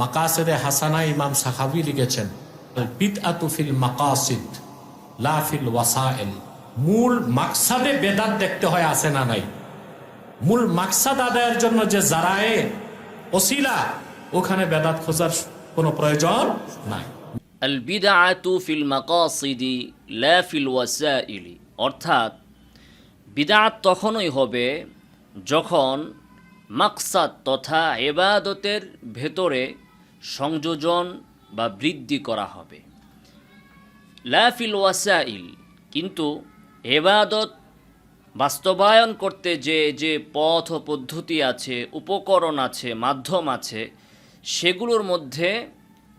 মাকাসেদে হাসানা ইমাম সাহাবি লিখেছেন বিদ আতুফিল মাকাসিদ লাফিল ওয়াসাইল। মূল মাকসাদে বেদাত দেখতে হয়, আছে না নাই? মূল মাকসাদ আদায়ের জন্য যে জারায়ে ওসিলা, ওখানে বেদাত খোঁজার কোনো প্রয়োজন নাই। আল বিদআতু ফিল মাকাসিদি, লা ফিল ওয়াসাইলি। অর্থাৎ, বিদআত তখনই হবে যখন মাকসাদ তথা এবাদতের ভেতরে সংযোজন বা বৃদ্ধি করা হবে। লা ফিল ওয়াসাইল, কিন্তু এবাদত বাস্তবায়ন করতে যে যে পথ পদ্ধতি আছে, উপকরণ আছে, মাধ্যম আছে, সেগুলোর মধ্যে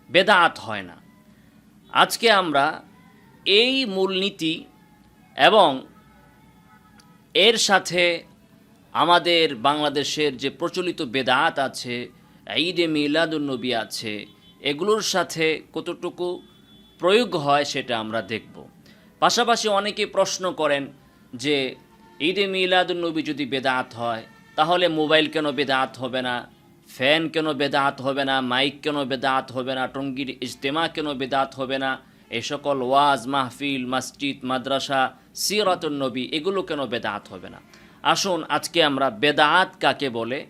বেদাত হয় না। আজকে আমরা এই মূলনীতি এবং এর সাথে আমাদের বাংলাদেশের যে প্রচলিত বেদাত আছে ঈদে মিলাদুন্নবী আছে। এগুলোর সাথে কতটুকু প্রয়োগ হয় সেটা আমরা দেখব। পাশাপাশি অনেকে প্রশ্ন করেন যে, ঈদে মিলাদুন্নবী যদি বেদাত হয়, তাহলে মোবাইল কেন বেদাত হবে না? ফ্যান কেন বেদাত হবে না? মাইক কেন বেদাত হবে না? টঙ্গির ইজতেমা কেন বেদাত হবে না? এই সকল ওয়াজ, মাহফিল, মসজিদ, মাদ্রাসা, সিরাতুন নবী, এগুলো কেন বেদাত হবে না? আসুন আজকে আমরা বেদাত কাকে বলে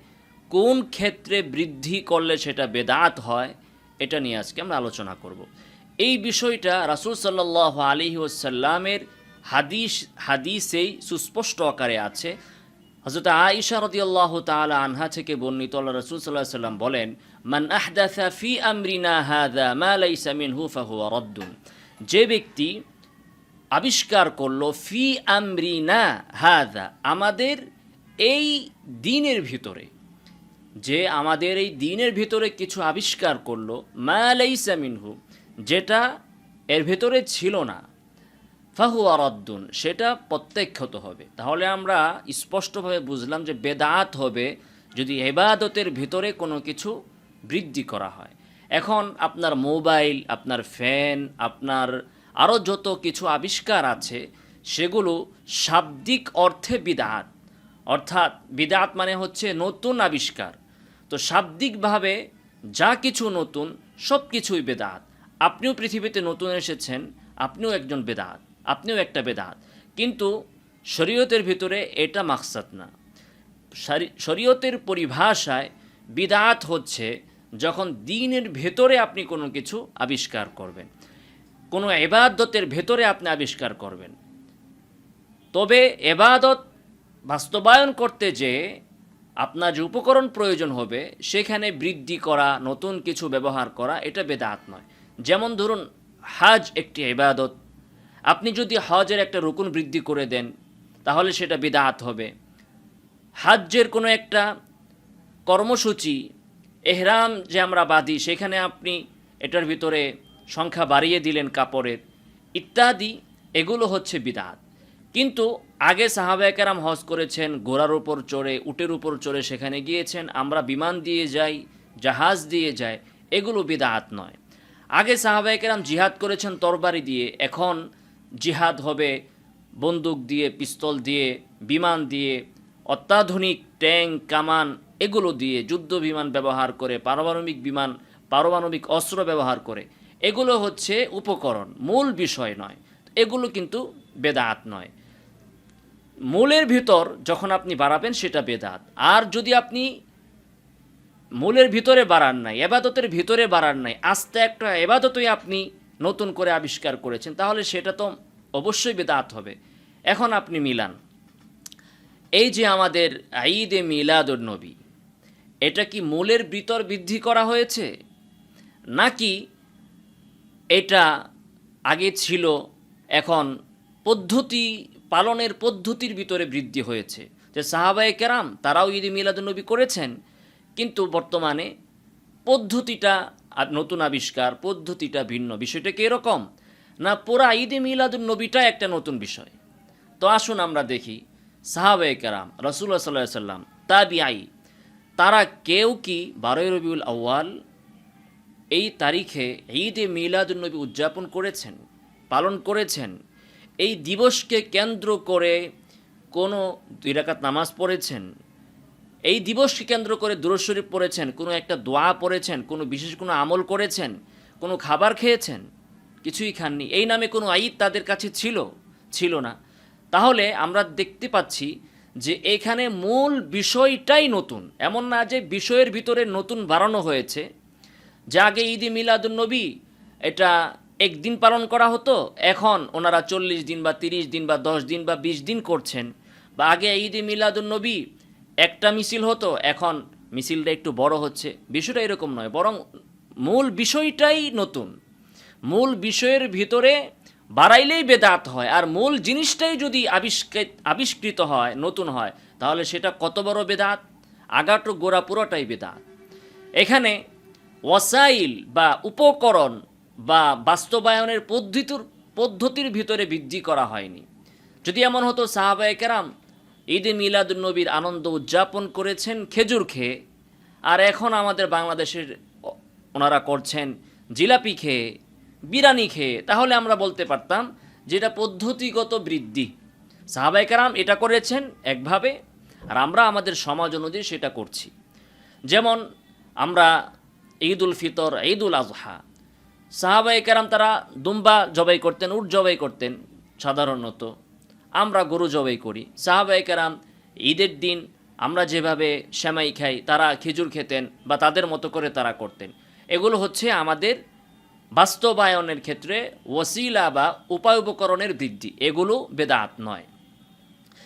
কোন ক্ষেত্রে বৃদ্ধি করলে সেটা বেদাত হয়, এটা নিয়ে আজকে আমরা আলোচনা করব। এই বিষয়টা রাসূল সাল্লাহ আলী ওসাল্লামের হাদিস, হাদিসেই সুস্পষ্ট আকারে আছে। হজরত আয়েশা রদিয়াল্লাহ তাআলা আনহা থেকে বর্ণিত আল্লাহ রাসূল আলাইহি সাল্লাম বলেন, মান ফি আমরিনা হাযা মা লাইসা মিনহু ফাহুয়া রাদ্দুন। যে ব্যক্তি আবিষ্কার করল, ফি আমরিনা হাযা, আমাদের এই দিনের ভিতরে যে আমাদের এই দিনের ভিতরে কিছু আবিষ্কার করল, মা লাইসা মিনহু, যেটা এর ভেতরে ছিল না। ফাহু আরদ্দুন সেটা প্রত্যাখ্যত হবে। তাহলে আমরা স্পষ্টভাবে বুঝলাম যে বেদাত হবে যদি এবাদতের ভিতরে কোনো কিছু বৃদ্ধি করা হয়। এখন আপনার মোবাইল, আপনার ফ্যান, আপনার আরও যত কিছু আবিষ্কার আছে, সেগুলো শাব্দিক অর্থে বিদাত। অর্থাৎ বিদাত মানে হচ্ছে নতুন আবিষ্কার। তো শাব্দিকভাবে যা কিছু নতুন, সব কিছুই বেদাত। আপনিও পৃথিবীতে নতুন এসেছেন, আপনিও একজন বেদাত, আপনিও একটা বেদাত। কিন্তু শরীয়তের ভিতরে এটা মাকসাদ না। শারি- শরীয়তের পরিভাষায় বিদাত হচ্ছে যখন দিনের ভেতরে আপনি কোনো কিছু আবিষ্কার করবেন। কোনো এবাদতের ভেতরে আপনি আবিষ্কার করবেন। তবে এবাদত বাস্তবায়ন করতে যে আপনার যে উপকরণ প্রয়োজন হবে, সেখানে বৃদ্ধি করা, নতুন কিছু ব্যবহার করা, এটা বেদাত নয়। যেমন ধরুন, হাজ একটি এবাদত আপনি যদি হজের একটা রুকুন বৃদ্ধি করে দেন, তাহলে সেটা বিদাত হবে। হাজ্যের কোনো একটা কর্মসূচি, এহরাম যে আমরা বাঁধি, সেখানে আপনি এটার ভিতরে সংখ্যা বাড়িয়ে দিলেন কাপড়ের, ইত্যাদি, এগুলো হচ্ছে বিদাত। কিন্তু আগে সাহাবায়কেরাম হজ করেছেন, ঘোড়ার উপর চড়ে, উটের উপর চড়ে সেখানে গিয়েছেন, আমরা বিমান দিয়ে যাই, জাহাজ দিয়ে যাই, এগুলো বিদাত নয়। আগে সাহাবায়কেরাম জিহাদ করেছেন তরবারি দিয়ে, এখন জিহাদ হবে বন্দুক দিয়ে, পিস্তল দিয়ে, বিমান দিয়ে, অত্যাধুনিক ট্যাঙ্ক, কামান, এগুলো দিয়ে, যুদ্ধ বিমান ব্যবহার করে, পারমাণবিক বিমান, পারমাণবিক অস্ত্র ব্যবহার করে। এগুলো হচ্ছে উপকরণ, মূল বিষয় নয়। এগুলো কিন্তু বেদাত নয়। মূলের ভিতর যখন আপনি বাড়াবেন সেটা বেদাত। আর যদি আপনি মূলের ভিতরে বাড়ান নাই, এবাদতের ভিতরে বাড়ান নাই, আস্তে একটা এবাদতই আপনি নতুন করে আবিষ্কার করেছেন, তাহলে সেটা তো অবশ্যই বেদাত হবে। এখন আপনি মিলান। এই যে আমাদের ঈদে মিলাদুর নবী, এটা কি মূলের ভিতর বৃদ্ধি করা হয়েছে? নাকি এটা আগে ছিল এখন পদ্ধতি পালনের পদ্ধতির ভিতরে বৃদ্ধি হয়েছে। যে সাহাবায়ে কেরাম তারাও ঈদে মিলাদুন্নবী করেছেন, কিন্তু বর্তমানে পদ্ধতিটা আর নতুন আবিষ্কার, পদ্ধতিটা ভিন্ন। বিষয়টা কি এরকম? না পুরা ঈদে মিলাদুন্নবীটা একটা নতুন বিষয়। তো আসুন আমরা দেখি, সাহাবায়ে কেরাম রসুল্লাহ সাল্লাহ সাল্লাম, তাবিআই, তারা কেউ কি বারোই রবিউল আউয়াল এই তারিখে ঈদে মিলাদুন্নবী উদযাপন করেছেন, পালন করেছেন? এই দিবসকে কেন্দ্র করে কোনো দুই রাকাত নামাজ পড়েছেন? এই দিবসকে কেন্দ্র করে দুরশরীফ পড়েছেন? কোনো একটা দোয়া পড়েছেন? কোনো বিশেষ কোনো আমল করেছেন? কোনো খাবার খেয়েছেন? কিছুই খাননি। এই নামে কোনো আইদ তাদের কাছে ছিল? ছিল না। তাহলে আমরা দেখতে পাচ্ছি যে এখানে মূল বিষয়টাই নতুন। এমন না যে বিষয়ের ভিতরে নতুন বাড়ানো হয়েছে। যে আগে ঈদে মিলাদুন্নবী এটা একদিন পালন করা হতো, এখন ওনারা চল্লিশ দিন বা তিরিশ দিন বা দশ দিন বা বিশ দিন করছেন। বা আগে ঈদে মিলাদুন্নবী একটা মিছিল হতো, এখন মিছিলটা একটু বড় হচ্ছে। বিষয়টা এরকম নয়, বরং মূল বিষয়টাই নতুন। মূল বিষয়ের ভিতরে বাড়াইলেই বেদাত হয়, আর মূল জিনিসটাই যদি আবিষ্কৃত আবিষ্কৃত হয়, নতুন হয়, তাহলে সেটা কত বড় বেদাত? আগাটো গোড়া পুরোটাই বেদাত। এখানে ওয়াসাইল বা উপকরণ বা বাস্তবায়নের পদ্ধতির পদ্ধতির ভিতরে বৃদ্ধি করা হয়নি। যদি এমন হতো, সাহাবায়ে কেরাম ঈদে মিলাদুন্নবীর আনন্দ উদযাপন করেছেন খেজুর খেয়ে, আর এখন আমাদের বাংলাদেশের ওনারা করছেন জিলাপি খেয়ে বিরানি খেয়ে, তাহলে আমরা বলতে পারতাম যেটা পদ্ধতিগত বৃদ্ধি। সাহাবায়ে কেরাম এটা করেছেন একভাবে, আর আমরা আমাদের সমাজ অনুযায়ী সেটা করছি। যেমন আমরা ঈদ উল ফিতর ঈদ উল আজহা সাহাবাই কেরাম তারা দুম্বা জবাই করতেন, উট জবাই করতেন সাধারণত। আমরা গরু জবাই করি। সাহাবাই কেরাম ঈদের দিন আমরা যেভাবে সেমাই খাই, তারা খেজুর খেতেন বা তাদের মতো করে তারা করতেন। এগুলো হচ্ছে আমাদের বাস্তবায়নের ক্ষেত্রে ওসিলা বা উপায় উপকরণের বৃদ্ধি। এগুলো বেদাত নয়।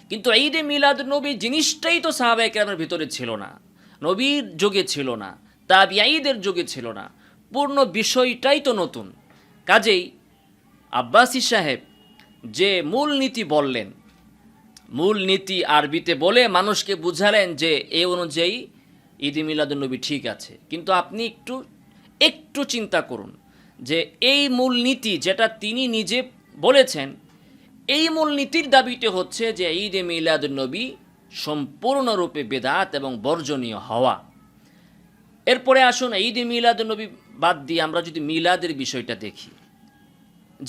কিন্তু ঈদে মিলাদ নবী জিনিসটাই তো সাহাবাই কেরামের ভিতরে ছিল না। নবীর যুগে ছিল না। তা তাবিয়াইদের যুগে ছিল না। পূর্ণ বিষয়টাই তো নতুন। কাজেই আব্বাসী সাহেব যে মূল নীতি বললেন, মূল নীতি আরবিতে বলে মানুষকে বুঝালেন যে এ অনুযায়ী ঈদ মিলাদুন্নবী ঠিক আছে। কিন্তু আপনি একটু একটু চিন্তা করুন যে এই মূল নীতি যেটা তিনি নিজে বলেছেন, এই মূল নীতির দাবিতে হচ্ছে যে ঈদে মিলাদুন্নবী সম্পূর্ণরূপে বেদাত এবং বর্জনীয় হওয়া। এরপরে আসুন ঈদ মিলাদ নবী বাদ দিয়ে আমরা যদি মিলাদের বিষয়টা দেখি,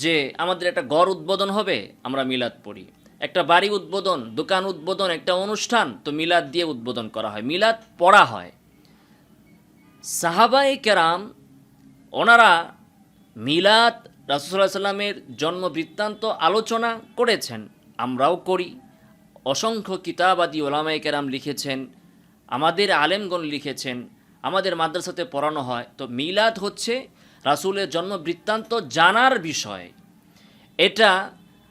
যে আমাদের একটা গড় উদ্বোধন হবে, আমরা মিলাদ পড়ি। একটা বাড়ি উদ্বোধন, দোকান উদ্বোধন, একটা অনুষ্ঠান, তো মিলাদ দিয়ে উদ্বোধন করা হয়। মিলাদ পড়া হয়। সাহাবাই কেরাম, ওনারা মিলাদ রাসুসাল্লাহ সাল্লামের জন্ম বৃত্তান্ত আলোচনা করেছেন, আমরাও করি। অসংখ্য কিতাবাদি ওলামাই কেরাম লিখেছেন, আমাদের আলেমগণ লিখেছেন আমাদের মাদ্রাসাতে পড়ানো হয়। তো মিলাদ হচ্ছে রাসূলের জন্ম বৃত্তান্ত জানার বিষয়। এটা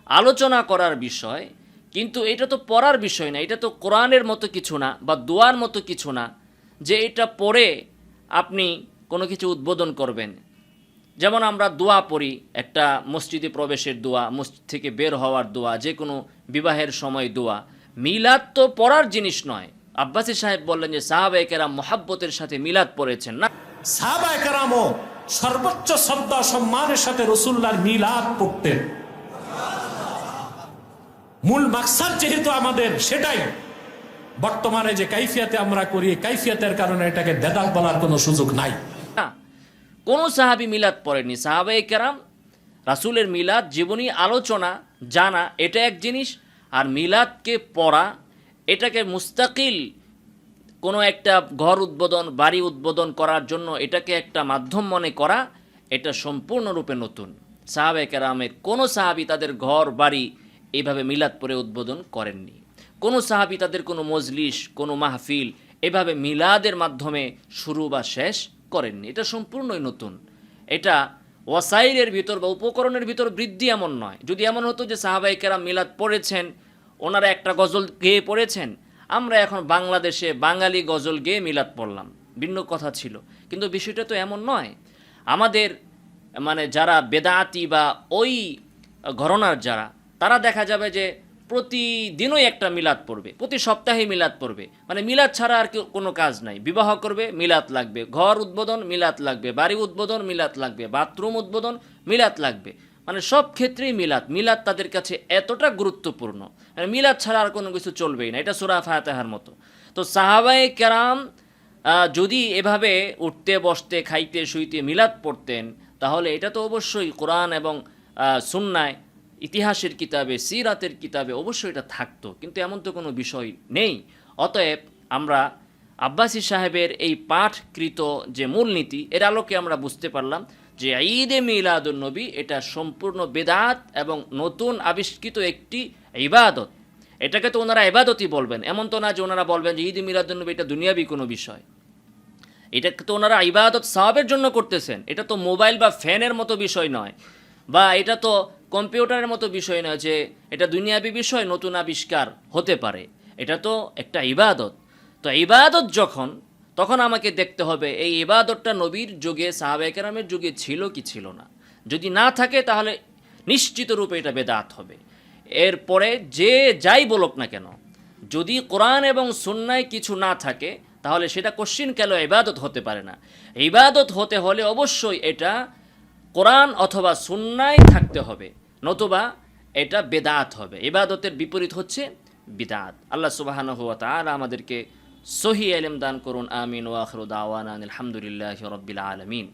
আলোচনা করার বিষয়, কিন্তু এটা তো পড়ার বিষয় না, এটা তো কোরআনের মতো কিছু না বা দোয়ার মতো কিছু না যে এটা পড়ে আপনি কোনো কিছু উদ্বোধন করবেন। যেমন আমরা দোয়া পড়ি, একটা মসজিদে প্রবেশের দোয়া, মসজিদ থেকে বের হওয়ার দোয়া যে কোনো বিবাহের সময় দোয়া। মিলাদ তো পড়ার জিনিস নয় আব্বাসী সাহেব বললেন যে সাহাবাহিকেরা মোহাব্বতের সাথে মিলাদ পড়েছেন না। সাহাবায়ে কেরামও সর্বোচ্চ শ্রদ্ধা সম্মানের সাথে রসুল্লাহর মিলাদ পড়তেন। মূল মাকসাদ যেহেতু আমাদের সেটাই। বর্তমানে যে কাইফিয়াতে আমরা করি কাইফিয়াতের কারণে এটাকে বেদাত বলার কোনো সুযোগ নাই। কোনো সাহাবি মিলাদ পড়েনি সাহাবাই কেরাম রাসূলের মিলাদ জীবনী আলোচনা জানা এটা এক জিনিস আর মিলাদকে পড়া এটাকে মুস্তাকিল কোনো একটা ঘর উদ্বোধন, বাড়ি উদ্বোধন করার জন্য এটাকে একটা মাধ্যম মনে করা, এটা সম্পূর্ণরূপে নতুন। সাহাবে কেরামের কোনো সাহাবি তাদের ঘর, বাড়ি এইভাবে মিলাদ পরে উদ্বোধন করেননি। কোনো সাহাবি তাদের কোনো মজলিস, কোনো মাহফিল এভাবে মিলাদের মাধ্যমে শুরু বা শেষ করেননি। এটা সম্পূর্ণই নতুন। এটা ওয়াসাইলের ভিতর বা উপকরণের ভিতর বৃদ্ধি এমন নয়। যদি এমন হতো যে সাহাবাই কেরাম মিলাদ পড়েছেন ওনারা একটা গজল গেয়ে পড়েছেন। আমরা এখন বাংলাদেশে বাঙালি গজল গেয়ে মিলাদ পড়লাম। ভিন্ন কথা ছিল। কিন্তু বিষয়টা তো এমন নয়। আমাদের মানে যারা বেদাতি বা ওই ঘরনার যারা, তারা দেখা যাবে যে প্রতিদিনই একটা মিলাদ পড়বে। প্রতি সপ্তাহে মিলাদ পড়বে। মানে মিলাদ ছাড়া আর কোনো কাজ নাই। বিবাহ করবে, মিলাদ লাগবে। ঘর উদ্বোধন, মিলাদ লাগবে। বাড়ি উদ্বোধন, মিলাদ লাগবে। বাথরুম উদ্বোধন, মিলাদ লাগবে। মানে সব ক্ষেত্রেই মিলাদ। মিলাদ তাদের কাছে এতটা গুরুত্বপূর্ণ। মানে মিলাদ ছাড়া আর কোনো কিছু চলবেই না। এটা সুরা ফাতেহার মতো। তো সাহাবায়ে কেরাম যদি এভাবে উঠতে, বসতে, খাইতে, শুইতে মিলাদ পড়তেন, তাহলে এটা তো অবশ্যই কোরআন এবং সুন্নায়, ইতিহাসের কিতাবে, সিরাতের কিতাবে অবশ্যই এটা থাকতো। কিন্তু এমন তো কোনো বিষয় নেই। অতএব আমরা আব্বাসী সাহেবের এই পাঠকৃত যে মূলনীতি, এর আলোকে আমরা বুঝতে পারলাম যে ঈদে মিলাদুল নবী এটা সম্পূর্ণ বেদাত এবং নতুন আবিষ্কৃত একটি ইবাদত। এটাকে তো ওনারা ইবাদতই বলবেন। এমন তো না যে ওনারা বলবেন যে ঈদ মিলাদুল নবী এটা দুনিয়াবি কোনো বিষয়। এটাকে তো ওনারা ইবাদত সাহাবের জন্য করতেছেন। এটা তো মোবাইল বা ফ্যানের মতো বিষয় নয়। বা এটা তো কম্পিউটারের মতো বিষয় নয় যে এটা দুনিয়াবি বিষয়, নতুন আবিষ্কার হতে পারে। এটা তো একটা ইবাদত। তো ইবাদত যখন তখন আমাকে দেখতে হবে, এই ইবাদতটা নবীর যুগে সাহাবেকেরামের যুগে ছিল কি ছিল না? যদি না থাকে, তাহলে নিশ্চিত রূপে এটা বেদাত হবে। এরপরে যে যাই বলুক না কেন, যদি কোরআন এবং সুন্নায় কিছু না থাকে, তাহলে সেটা কোশ্চিন কেন ইবাদত হতে পারে না? ইবাদত হতে হলে অবশ্যই এটা কোরআন অথবা সুন্নায় থাকতে হবে, নতুবা এটা বেদাত হবে। ইবাদতের বিপরীত হচ্ছে বিদাত। আল্লাহ সুবাহান হুয়া তাআলা আমাদেরকে সহি এলেম দান করুন আমিন ওয়াখরুদ আওয়ান আলহামদুলিল্লাহ রব্বিল আলমিন